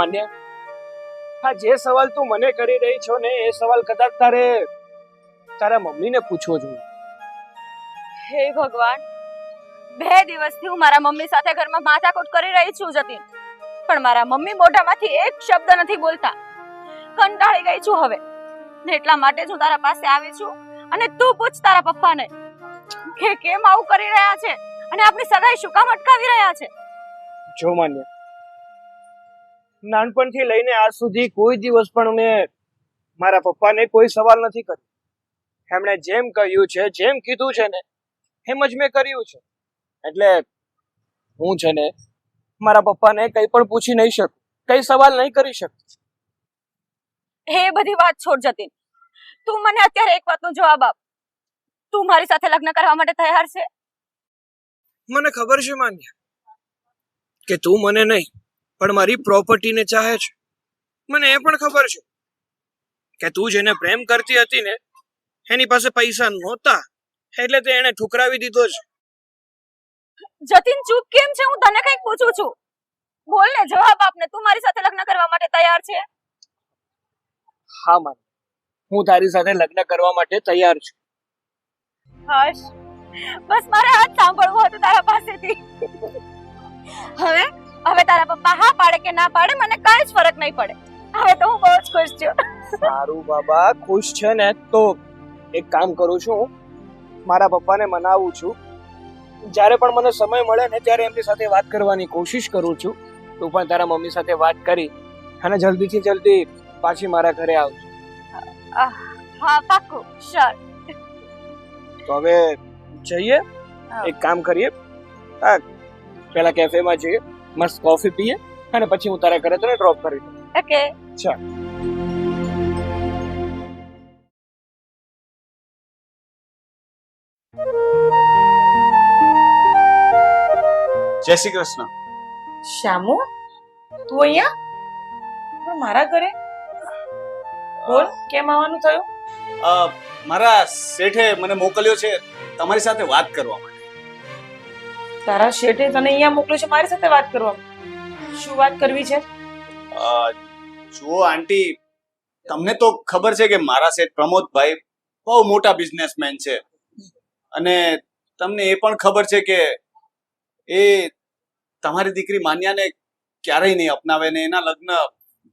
માન્ય? હા જે સવાલ તું મને કરી રહી છો ને એ સવાલ કદાચ તારે તારા મમ્મીને પૂછવો જોઈએ. હે ભગવાન બે દિવસથી હું મારા મમ્મી સાથે ઘરમાં માથાકૂટ કરી રહી છું જતીન. પણ મારા મમ્મી મોઢામાંથી એક શબ્દ નથી બોલતા. કંટાળી ગઈ છું હવે. ને એટલા માટે જ હું તારા પાસે આવી છું અને તું પૂછ તારા પપ્પાને કે કેમ આવું કરી રહ્યા છે અને આપણી સગાઈ શું કામ અટકાવી રહ્યા છે? જો માન્ય નાનપણથી લઈને આજ સુધી કોઈ દિવસ પણ મેં મારા પપ્પાને કોઈ સવાલ નથી કર્યો. એમણે જેમ કહ્યું છે જેમ કીધું છે ને એમ જ મેં કર્યું છે. એટલે હું છે ને મારા પપ્પાને કંઈ પણ પૂછી નહીં શકું. કઈ સવાલ નહીં કરી શકું. એ બધી વાત છોડ જતી તું મને અત્યારે એક વાતનો જવાબ આપ. તું મારી સાથે લગ્ન કરવા માટે તૈયાર છે? મને ખબર છે માન્ય કે તું મને નહીં. પણ મારી પ્રોપર્ટીને ચાહે છે. મને એ પણ ખબર છે કે તું જેને પ્રેમ કરતી હતી ને એની પાસે પૈસા નહોતા. એટલે તે એને ઠુકરાવી દીધો છે. જતીન ચૂપ કેમ છે? હું તને કંઈક પૂછું છું. બોલ ને જવાબ આપ ને તું મારી સાથે લગ્ન કરવા માટે તૈયાર છે? હા માન્ય હું તારી સાથે લગ્ન કરવા માટે તૈયાર છું. હશ. બસ મારે આ જ સાંભળવું હતું તારા પાસેથી. હવે હવે તારા પપ્પા હા પાડે કે ના પાડે મને કાંઈ જ ફરક નહીં પડે. હવે તો હું બહુ જ ખુશ છું. સારું બાબા ખુશ છે ને તો એક કામ કરું છું. મારા પપ્પાને મનાવું છું. જ્યારે પણ મને સમય મળે ને ત્યારે એમની સાથે વાત કરવાની કોશિશ કરું છું. તું પણ તારા મમ્મી સાથે વાત કરી અને જલ્દીથી જલ્દી પાછી મારા ઘરે આવજો હા પાક્કું. શ્યોર તો હવે જઈએ. એક કામ કરીએ. હા પેલા કેફેમાં જઈએ. મસ્ત કોફી પીએ અને પછી હું તારા ઘરે તને ડ્રોપ કરી દઉં. ઓકે ચાલ. જય શ્રી કૃષ્ણ. શ્યામુ તું અહીંયા? પણ મારા ઘરે? બોલ કેમ આવવાનું થયું? મારા શેઠે મને મોકલ્યો છે તમારી સાથે વાત કરવા માટે. તારા શેઠે તને અહીંયા મોકલ્યો છે મારી સાથે વાત કરવા. શું વાત કરવી છે? જુઓ આંટી તમને તો ખબર છે કે મારા શેઠ પ્રમોદભાઈ બહુ મોટા બિઝનેસમેન છે. અને તમને એ પણ ખબર છે કે એ તમારી દીકરી માન્યાને ક્યારેય નહીં અપનાવે ને એના લગ્ન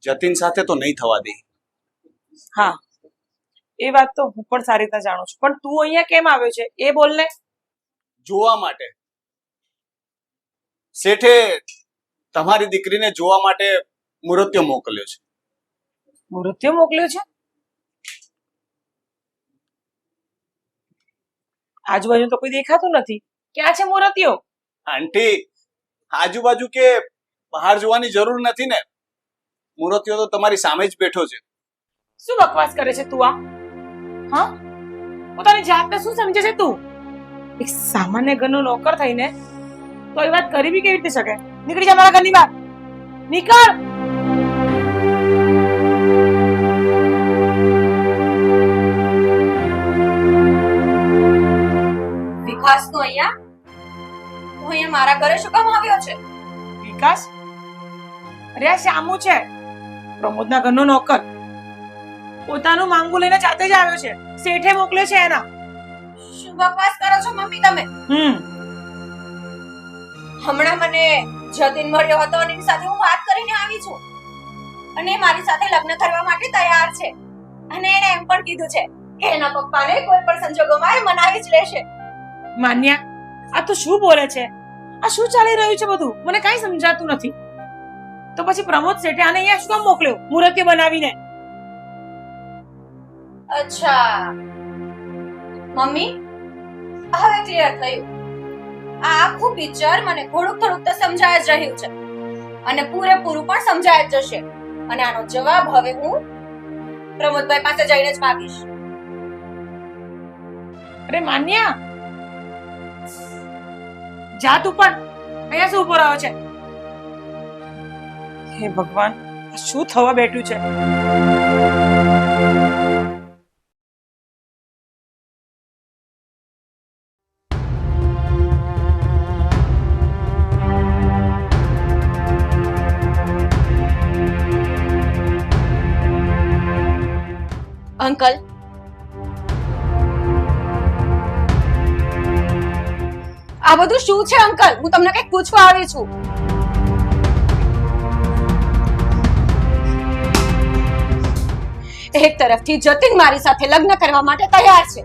જતીન સાથે તો નહીં થવા દે. હા એ વાત તો હું પણ સારી રીતે જાણું છું. પણ તું અહીંયા કેમ આવ્યો છે? એ બોલને જોવા માટે. શેઠે તમારી દીકરીને જોવા માટે મૃત્યુ મોકલ્યો છે. મૃત્યુ મોકલ્યો છે? આજુબાજુ તો કોઈ દેખાતું નથી. ક્યાં છે મૂર્તિઓ આંટી આજુબાજુ કે બહાર જોવાની જરૂર નથી ને? મૂર્તિઓ તો તમારી સામે જ બેઠો છે. શું બકવાસ કરે છે તું આ? હા? પોતાની જાતને શું સમજે છે તું? એક સામાન્ય ઘરનો નોકર થઈને તો એ વાત કરી બી કેવી રીતે શકે? નીકળી જા મારા ઘરની બહાર. નીકળ! વિકાસ તું અહીંયા? હું અહીંયા મારા ઘરે શું કામ આવ્યો છે? વિકાસ? અરે આ શ્યામુ છે. પ્રમોદના ઘરનો નોકર. પોતાનું માંગુ લઈને જાતે જ આવ્યો છે. શેઠે મોકલ્યો છે એના. શું બકવાસ કરો છો મમ્મી તમે? હમ. હમણાં મને જતીન મળ્યો હતો અને એની સાથે હું વાત કરીને આવી છું. અને મારી સાથે લગ્ન કરવા માટે તૈયાર છે. અને એણે એમ પણ કીધું છે કે એના પપ્પાને કોઈ પણ સંજોગોમાં એ મનાવી જ લેશે. માન્યા આ તો શું બોલે છે? આ શું ચાલી રહ્યું છે બધું? મને કાંઈ સમજાતું નથી. તો પછી પ્રમોદ શેઠે આને અહીંયા શું કામ મોકલ્યો? મૂર્તિ બનાવીને? અચ્છા. મમ્મી હવે ક્લિયર થયું. આ આખું પિક્ચર મને થોડુંક થોડુંક તો સમજાય જ રહ્યું છે. અને પૂરેપૂરું પણ સમજાય જ જશે. અને આનો જવાબ હવે હું પ્રમોદભાઈ પાસે જઈને જ માગીશ. અરે માન્યા! જા તું પણ. અહીંયા શું ઊભો રહ્યો છે? હે ભગવાન શું થવા બેઠું છે? અંકલ આ બધું શું છે અંકલ હું તમને કંઈક પૂછવા આવી છું. એક તરફથી જતીન મારી સાથે લગ્ન કરવા માટે તૈયાર છે.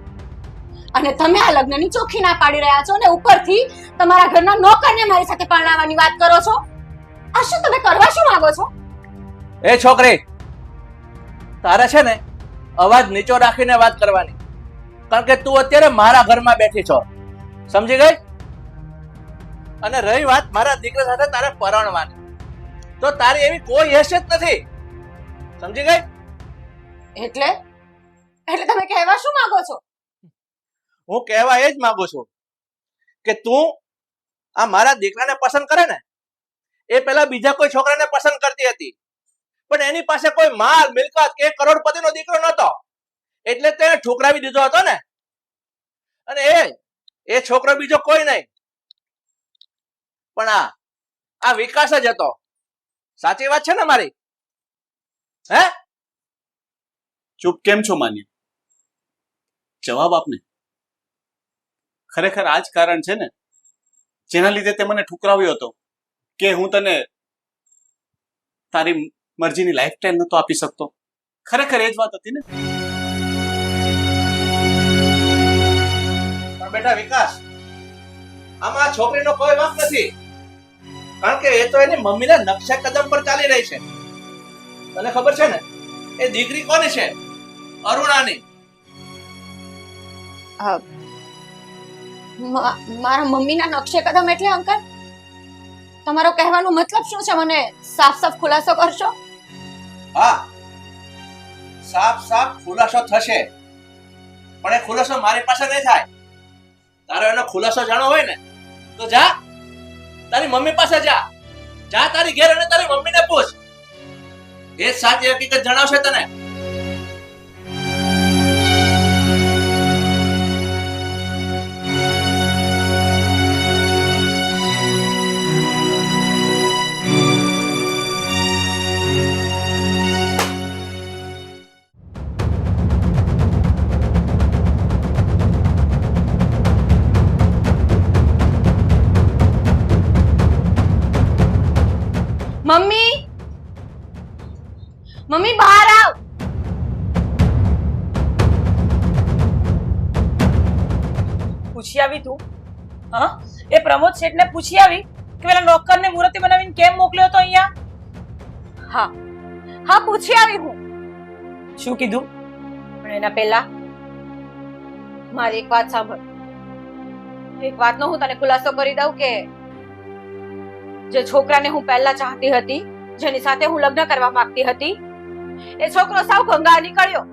અને તમે આ લગ્નની ચોખ્ખી ના પાડી રહ્યા છો અને ઉપરથી તમારા ઘરના નોકરને મારી સાથે પરણાવવાની વાત કરો છો? આ શું તમે કરવા શું માંગો છો? એ છોકરી, તારે છે ને અવાજ નીચો રાખીને વાત કરવાની. કારણ કે તું અત્યારે મારા ઘરમાં બેઠી છો. સમજી ગઈ? અને રહી વાત મારા દીકરા સાથે તારે પરણવાની. તો તારી એવી કોઈ હેસિયત નથી. સમજી ગઈ? એટલે? એટલે તમે કહેવા શું માંગો છો? હું કહેવા એ જ માંગુ છું કે તું આ મારા દીકરાને પસંદ કરે ને એ પહેલા બીજા કોઈ છોકરાને પસંદ કરતી હતી. પણ એની પાસે કોઈ માલ, મિલકત કે કરોડપતિનો દીકરો નતો એટલે તેને ઠુકરાવી દીધો હતો ને. અને એ એ છોકરો બીજો કોઈ નહીં. પણ આ આ વિકાસ જ હતો. સાચી વાત છે ને મારી? હે? ચૂપ કેમ છો, માન્ય? જવાબ આપને. ખરેખર આ જ કારણ છે ને, જેના લીધે તે મને ઠુકરાવ્યો હતો, કે હું તને તારી મરજીની લાઈફ ટાઈમ નતો આપી શકતો. ખરેખર એ જ વાત હતી ને? પણ બેટા વિકાસ આમાં છોકરીનો કોઈ વાંક નથી. કારણ કે એ તો એની મમ્મીના નકશા કદમ પર ચાલી રહી છે. તને ખબર છે ને? એ દીકરી કોની છે? અરુણાની. મારા મમ્મીના નકશે કદમ એટલે અંકલ? તમારો કહેવાનો મતલબ શું છે? મને સાફ સાફ ખુલાસો કરશો? હા. સાફ સાફ ખુલાસો થશે. પણ એ ખુલાસો મારી પાસે નહીં થાય. તારો એનો ખુલાસો જાણો હોય ને, તો જા. તારી મમ્મી પાસે જા. જા તારી ઘેર અને તારી મમ્મીને પૂછ. એ સાચી હકીકત જણાવશે તને. મમ્મી બહાર આવ. પૂછી આવી તું. હા? એ પ્રમોદ શેઠને પૂછી આવી કે પેલા નોકરને મૂર્તિ બનાવીને કેમ મોકલ્યો તો અહીંયા? હા. હા પૂછી આવી હું. શું કીધું? પણ એના પહેલા મારી એક વાત સાંભળ. એક વાતનો હું તને ખુલાસો કરી દઉં કે જે છોકરાને હું પહેલા ચાહતી હતી જેની સાથે હું લગ્ન કરવા માંગતી હતી એ છોકરો સાવ ગંગા નીકળ્યો.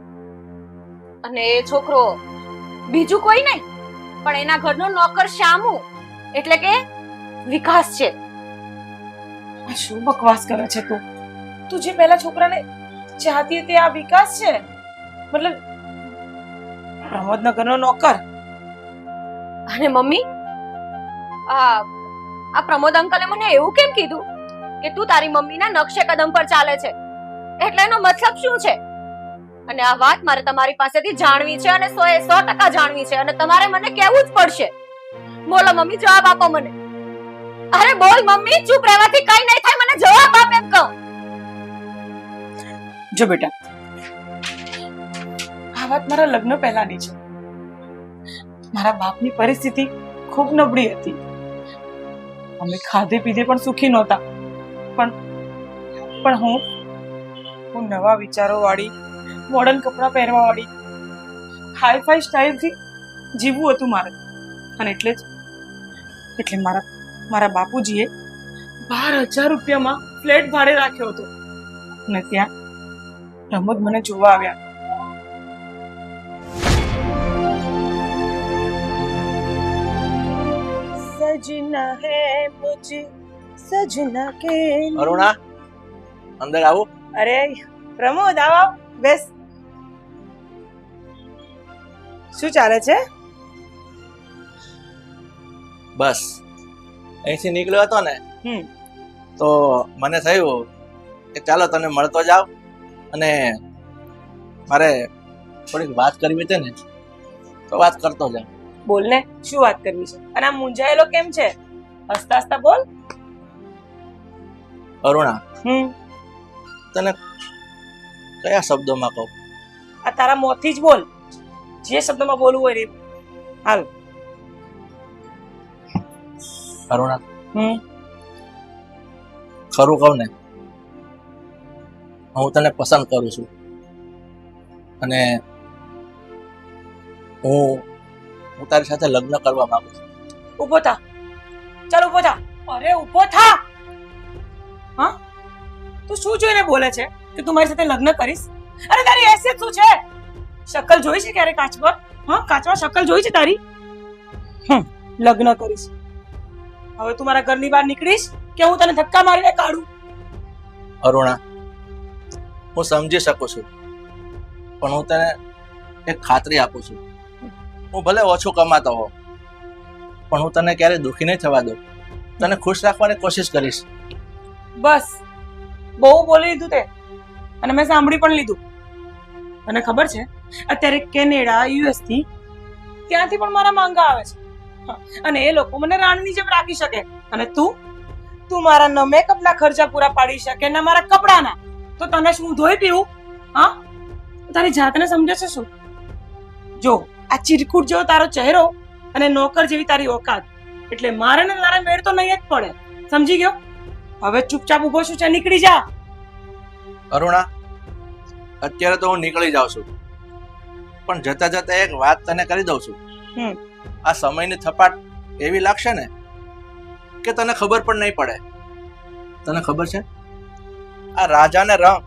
અને એ છોકરો બીજું કોઈ નહીં પણ એના ઘરનો નોકર શ્યામુ એટલે કે વિકાસ છે. શું બકવાસ કરે છે તું? તું જે પહેલા છોકરાને ચાહતી હતી આ વિકાસ છે? મતલબ પ્રમોદનગરનો નોકર? અને મમ્મી આ આ પ્રમોદ અંકલે મને એવું કેમ કીધું કે તું તારી મમ્મીના નકશે કદમ પર ચાલે છે? એટલે એનો મતલબ શું છે? અને આ વાત મારે તમારી પાસેથી જાણવી છે અને સો એ સો ટકા જાણવી છે અને તમારે મને કહેવું જ પડશે. બોલો મમ્મી, જવાબ આપો મને. અરે બોલ મમ્મી, ચૂપ રહેવાથી કઈ નહીં થાય, મને જવાબ આપ એમ કહો. જો બેટા, આ વાત મારા લગ્ન પહેલાની છે. મારા બાપની પરિસ્થિતિ ખૂબ નબળી હતી. અમે ખાધે પીધે પણ સુખી નહોતા. પણ પણ હું હું નવા વિચારો વાળી મોડર્ન કપડાં પહેરવા વાળી હાઈ ફાઈ સ્ટાઇલથી જીવવું હતું મારે. અને એટલે જ, એટલે મારા મારા બાપુજીએ બાર હજાર રૂપિયામાં ફ્લેટ ભાડે રાખ્યો હતો. અને ત્યાં રમત મને જોવા આવ્યા. સજના હે મુझ સજના કે અરુણા, અંદર આવું. અરે પ્રમોદ આવો બેસ. શું ચાલે છે? બસ. અહીંથી નીકળ્યો હતો ને તો મને થયું કે ચાલો તને મળતો જાવ અને મારે થોડીક વાત કરવી હતી ને તો વાત કરતો જાવ બોલ ને શું વાત કરવી છે? અને આ મૂંઝાયેલો કેમ છે? હસતા હસતા બોલ. અરુણા હમ. તને કયા શબ્દોમાં કહું? આ તારા મોંથી જ બોલ. જે શબ્દમાં બોલવું હોય રે હાલ. અરુણા. હમ. ખરું કહું ને હું તને પસંદ કરું છું. અને હું હું તારી સાથે લગ્ન કરવા માંગુ છું. ઊભો થા. ચાલ ઊભો થા. અરે ઊભો થા. હા? તું શું જોઈને બોલે છે કે તું મારી સાથે લગ્ન કરીશ? અરે તારી હેસિયત શું છે? શકલ જોઈ છે ક્યારે કાચમાં હા કાચમાં શકલ જોઈ છે તારી? હમ લગ્ન કરીશ. હવે તું મારા ઘરની બહાર નીકળીશ કે હું તને ધક્કા મારીને કાઢું? અરુણા હું સમજી શકું છું પણ હું તને એક ખાતરી આપું છું. હું ભલે ઓછું કમાતો હોઉં પણ હું તને ક્યારેય દુઃખી નહીં થવા દઉં. તને ખુશ રાખવાની કોશિશ કરીશ. બસ બહુ બોલી લીધું તે. અને મેં સાંભળી પણ લીધું. મને ખબર છે, અત્યારે કેનેડા, યુએસથી ત્યાંથી પણ મારા માંગા આવે છે. અને એ લોકો મને રાણની જેમ રાખી શકે. અને તું તું મારા ન મેકઅપના ખર્ચા પૂરા પાડી શકે ને મારા કપડાના. તો તને શું, ધોઈ પીવું? હા? તારી જાતને સમજે છે શું? જો, આ ચીરકુટ જેવો તારો ચહેરો અને નોકર જેવી તારી ઓકાત. એટલે મારે ને તારા મેળ તો નહીં જ પડે. સમજી ગયો? હવે ચૂપચાપ ઊભો છું છે નીકળી જા. અરુણા અત્યારે તો હું નીકળી જાઉં છું. પણ જતા જતા એક વાત તને કરી દઉં છું. આ સમયની થપાટ એવી લાગશે ને કે તને ખબર પણ નહીં પડે. તને ખબર છે? આ રાજાને રંક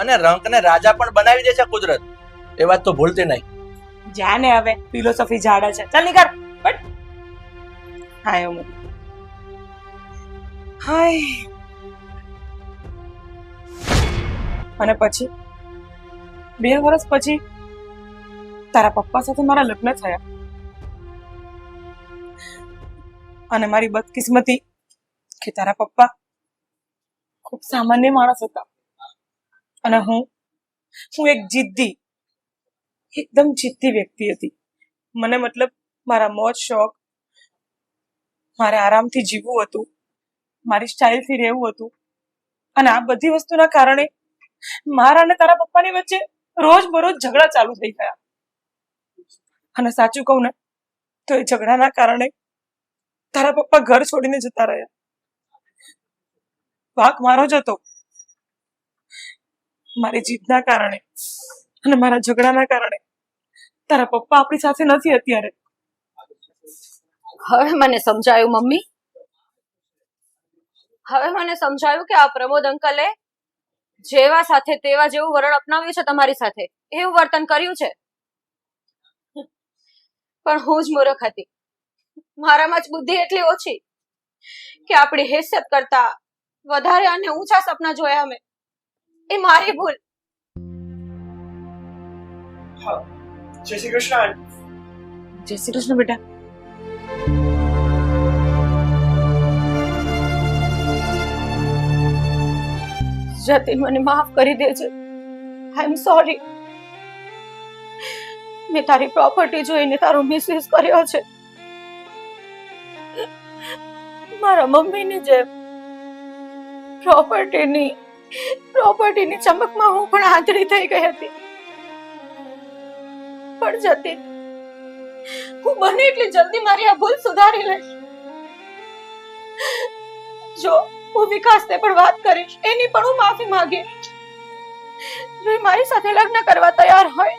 અને રંકને રાજા પણ બનાવી દે છે કુદરત. એ વાત તો ભૂલતી નહીં. જાને હવે ફિલોસોફી જાડે છે. ચાલ નીકળ. બટ. હા હું હાય. અને પછી? બે વર્ષ પછી તારા પપ્પા સાથે મારા લગ્ન થયા. અને મારી બદકિસ્મતી કે તારા પપ્પા ખૂબ સામાન્ય માણસ હતા. અને હું હું એક જિદ્દી, એકદમ જિદ્દી વ્યક્તિ હતી. મને મતલબ મારા મોજ, શોખ, મારે આરામથી જીવવું હતું. મારી સ્ટાઇલથી રહેવું હતું. અને આ બધી વસ્તુના કારણે મારા અને તારા પપ્પાની વચ્ચે રોજ બરોજ ઝઘડા ચાલુ થઈ ગયા. અને સાચું કહું ને, તો એ ઝઘડાના કારણે તારા પપ્પા ઘર છોડીને જતા રહ્યા. વાક મારો જ હતો. મારી જીતના કારણે અને મારા ઝઘડાના કારણે તારા પપ્પા આપણી સાથે નથી અત્યારે. હવે મને સમજાયું, મમ્મી. હવે મને સમજાયું કે આ પ્રમોદ અંકલે જેવા સાથે તેવા જેવું વલણ અપનાવ્યું છે તમારી સાથે. એવું વર્તન કર્યું છે? પણ હું જ મૂર્ખ હતી. મારામાં જ બુદ્ધિ એટલી ઓછી કે આપણી હેસિયત કરતા વધારે અને ઊંચા સપના જોયા અમે. એ મારી ભૂલ. જય શ્રી કૃષ્ણ. જય શ્રી કૃષ્ણ બેટા. જતીન મને માફ કરી દેજે. આઈ એમ સોરી મેં તારી પ્રોપર્ટી જોઈને તારો મિસયુઝ કર્યો છે. મારા મમ્મીની જેમ પ્રોપર્ટીની પ્રોપર્ટીની ચમકમાં હું પણ આંધળી થઈ ગઈ હતી. પણ જતી હું બને એટલી જલ્દી મારી આ ભૂલ સુધારી લઈશ. જો હું વિકાસને પણ વાત કરીશ, એની પણ હું માફી માંગીશ. જો મારી સાથે લગ્ન કરવા તૈયાર હોય,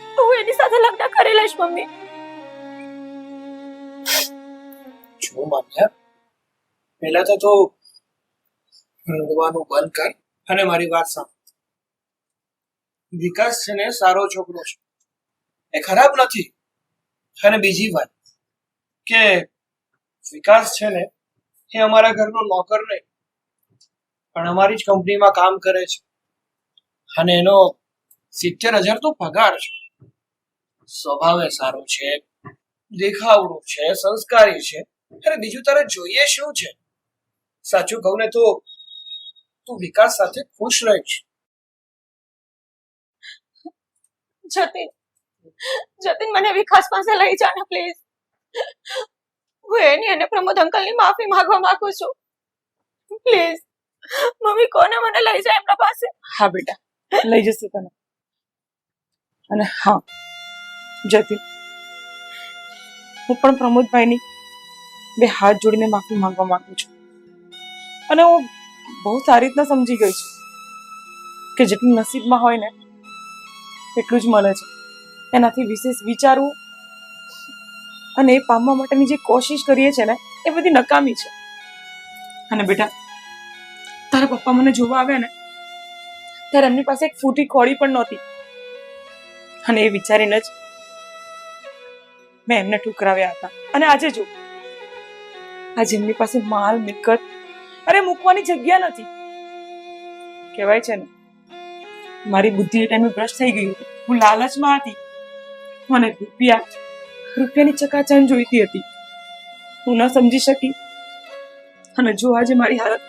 તો હું એની સાથે લગ્ન કરી લઈશ, મમ્મી. જો માન્યા, પહેલા તો તો રડવાનું બંધ કર અને મારી વાત સાંભળ. વિકાસ છે ને સારો છોકરો છે. એ ખરાબ નથી. અને બીજી વાત, કે વિકાસ છે ને એ અમારા ઘરનો નોકર નહીં. પણ અમારી જ કંપનીમાં કામ કરે છે. અને એનો સિત્તેર હજાર તો પગાર છે. સ્વભાવે સારો છે, દેખાવડો છે, સંસ્કારી છે. અરે બીજું તારે જોઈએ શું છે? સાચું કહું ને તો તું વિકાસ સાથે ખુશ રહીશ જતીન જતીન મને વિકાસ પાસે લઈ જા ને પ્લીઝ હું એની અને પ્રમોદ અંકલની માફી માંગવા માંગુ છું. પ્લીઝ મમ્મી કોને મને લઈ જાય એમના પાસે? હા, બેટા, લઈ જશે તને. અને હા, જતી. હું પણ પ્રમોદભાઈની બે હાથ જોડીને માફી માંગવા માંગુ છું. અને હું બહુ સારી રીતના સમજી ગઈ છું કે જેટલું નસીબમાં હોય ને, એટલું જ મળે છે. એનાથી વિશેષ વિચારવું અને એ પામવા માટેની જે કોશિશ કરીએ છે ને, એ બધી નકામી છે. અને બેટા, તારા પપ્પા મને જોવા આવ્યા ને, ત્યારે એમની પાસે એક ફૂટી કોળી પણ નહોતી. અને એ વિચારીને જ મેં એમને ઠુકરાવ્યા હતા. અને આજે જો, આજે એમની પાસે માલ, મિલકત, અરે મૂકવાની જગ્યા નથી. કહેવાય છે ને, મારી બુદ્ધિ એ ટાઈમે ભ્રષ્ટ થઈ ગઈ હતી. હું લાલચમાં હતી. મને રૂપિયા રૂપિયાની ચકાચાન જોઈતી હતી. હું ના સમજી શકી? અને જો આજે મારી હાલત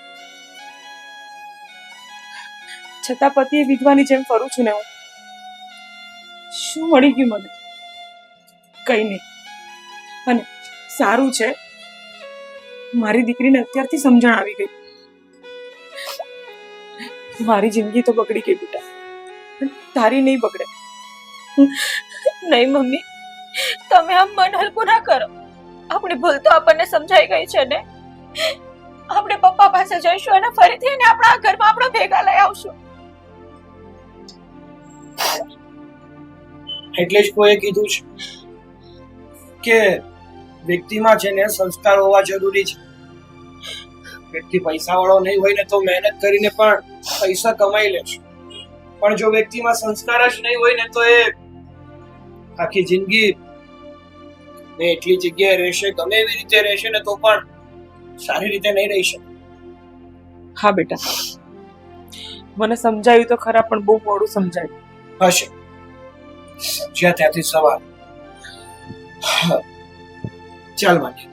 છતાં પતિએ વિધવાની જેમ ફરું છું ને હું, શું મળી ગયું મને? કઈ નહીં. અને સારું છે, મારી દીકરીને અત્યારથી સમજણ આવી ગઈ. મારી જિંદગી તો બગડી ગઈ બેટા. તારી નહીં બગડે. નહીં, મમ્મી. તમે આમ મન હલકું ના કરો. આપણી ભૂલ તો આપણને સમજાઈ ગઈ છે ને. આપણે પપ્પા પાસે જઈશું અને ફરીથી એને આપણા ઘરમાં આપણો ભેગા લઈ આવશું. એટલે જ કોઈએ કીધું છે કે વ્યક્તિમાં છે ને સંસ્કાર હોવા જરૂરી છે. વ્યક્તિ પૈસા વાળો નહીં હોય ને તો મહેનત કરીને પણ પૈસા કમાઈ લે છે. પણ જો વ્યક્તિમાં સંસ્કાર જ નહીં હોય ને તો એ આખી જિંદગી ને એટલી જગ્યાએ રહેશે ગમે એવી રીતે રહેશે ને તો પણ સારી રીતે નહીં રહી શકે. હા બેટા. મને સમજાયું તો ખરા પણ બહુ મોડું સમજાયું. હશે. સમજ્યા ત્યાંથી સવાર. ચાલ માની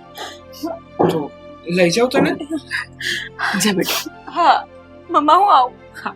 તો લઈ જાઉં તને? જા બેટા. હા મમ્મા હું આવું. હા.